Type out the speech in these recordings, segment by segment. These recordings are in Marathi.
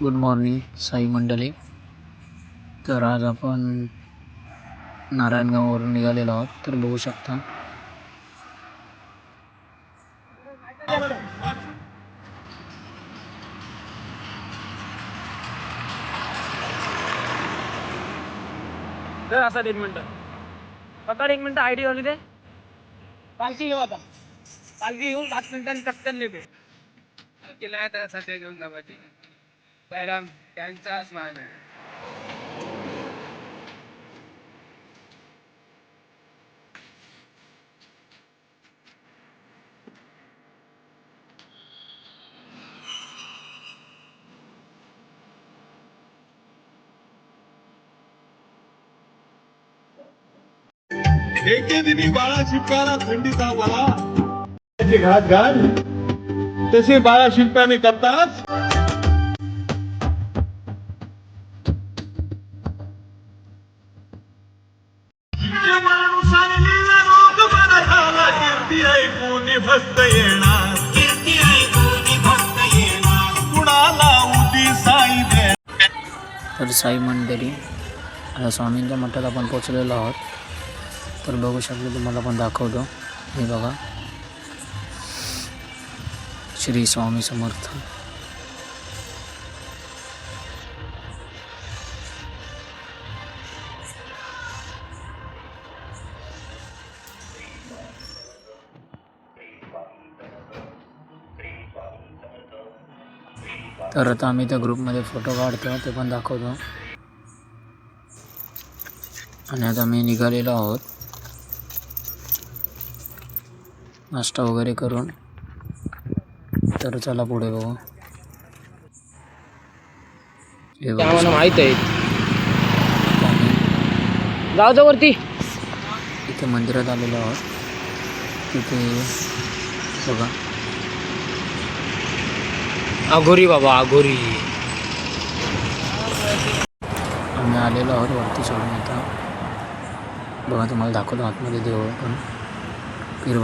गुड मॉर्निंग साई मंडळी तर आज आपण नारायणगाववरून निघालेलो आहोत. तर बघू शकता. असा एक मिनिट. पकड एक मिनिट आयडी वाली दे. पालखी घेऊ आता. पालखी घेऊन पाच मिनिटांनी टक्कन नेते. केला आहे तर सध्या घेऊन जावाची पहिला त्यांचाच मान आहे. एके दिनी बाळा शिंप्याला थंडीचा त्याचे घात घाल. तसे बाळा शिंप्याने करतात भक्त येणार कुणाला उदी साई दे तर साई मंदिरी आता स्वामींच्या मठात आपण पोचलेलो आहोत. तर बघू शकतो तुम्हाला पण दाखवतो. हे बघा. श्री स्वामी समर्थ. तर आता आम्ही त्या ग्रुपमध्ये फोटो काढतो ते पण दाखवतो. आणि आता आम्ही निघालेलो आहोत. नाश्ता वगैरे करून. तर चला पुढे बघू. हे माहीत आहे. जाऊ जा वरती. इथे मंदिरात आलेलो आहोत. तिथे बघा. आघोरी बाबा आघोरी आम्ही आलेलो आहोत वरती सोडून आता. बघा तुम्हाला दाखवतो आतमध्ये देऊळ पण. पीर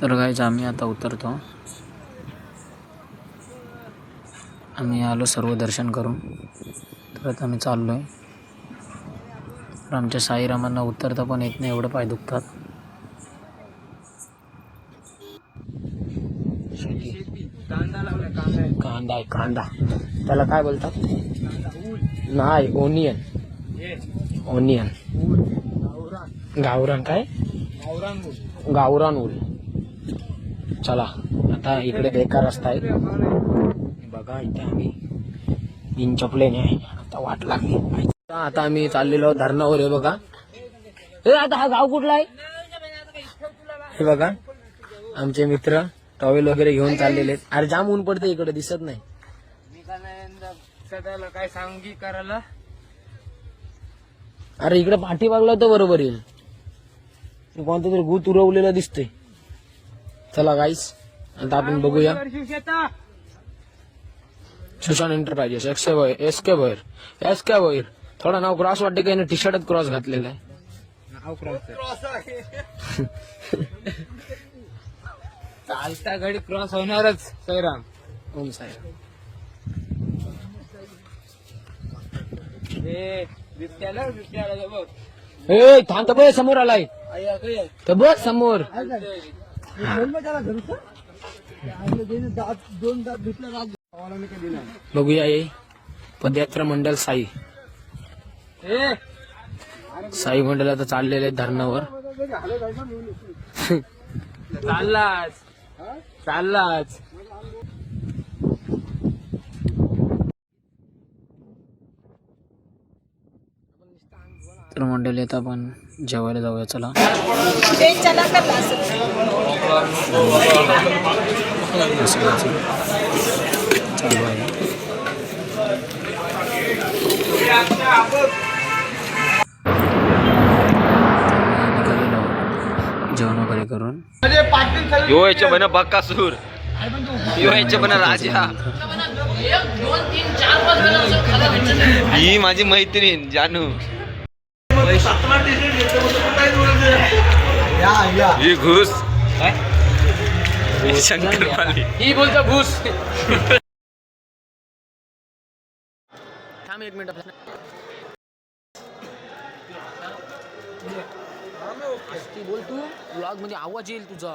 तर गाईज आम्ही आता उतरतो. आम्ही आलो सर्व दर्शन करून. तर आता आम्ही चाललो आहे तर आमच्या साईरामांना उतरता पण येत नाही एवढं पाय दुखतात. कांदा कांदा आहे कांदा. त्याला काय बोलतात? नाही ओनियन. ओनियन. गावरान काय? गावरान ऊल चला आता इकडे बेकार रस्ता आहे. बघा इथे आम्ही तीन चपलेने आहे. आता वाट लागली. आता आम्ही चाललेलो धरणावर आहे बघा. आता हा गाव कुठला आहे? हे बघा आमचे मित्र टॉवेल वगैरे घेऊन चाललेले आहेत. अरे जाम ऊन पडते इकडे दिसत नाही. काय सांगी करायला अरे इकडे पाठी बागला तर बरोबर येईल. कोणतं तरी गुत उरवलेलं दिसतंय. चला गाईस आता आपण बघूया. सुशांत एंटरप्राइजेस एक्स के वैर एस के वैर एस के वैर थोडा नाव क्रॉस वाटते की? टी शर्टच क्रॉस घातलेला आहे. चालता घडी क्रॉस होणारच सैराम. ओम साईराम. ए बिबट्याला बिबट्याला बघ. ए थांब तर बघ समोर आलाय. तर बघ समोर. बघूया ये पदयात्रा मंडळ साई. साई मंडळ आता चाललेले धरणावर. चाललाच. चाललाच. तर मंडळी आता आपण जेवायला जाऊया. चला. आहे. जेवण वगैरे करून यो याच्या बन बक्कासूर व्हायचे पण राजा. ही माझी मैत्रीण जानू. ही घुस. ही शंकरपाली ही बोलतो घुस. थांब एक मिनिट बोल तू. ब्लॉगमध्ये आवाज येईल तुझा.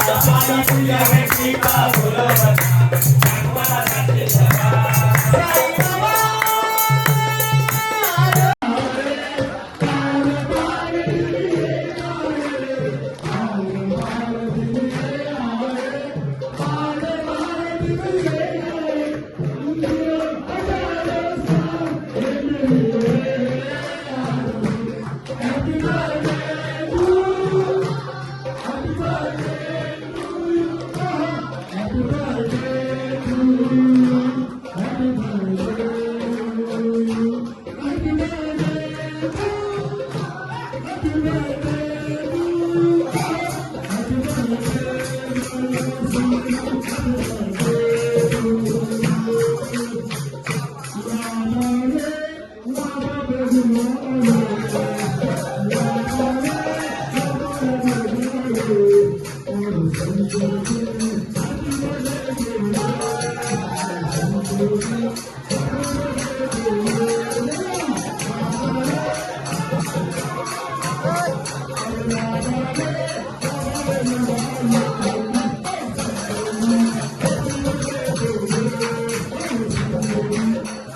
तो घ्यायला आला सोबत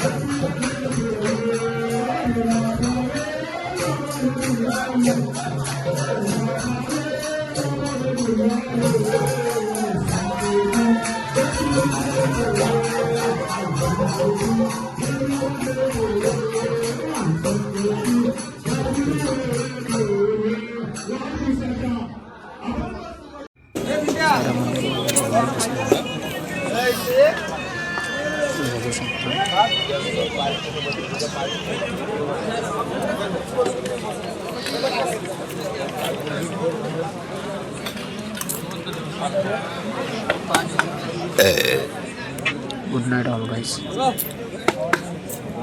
गुड नाईट ऑल गाईस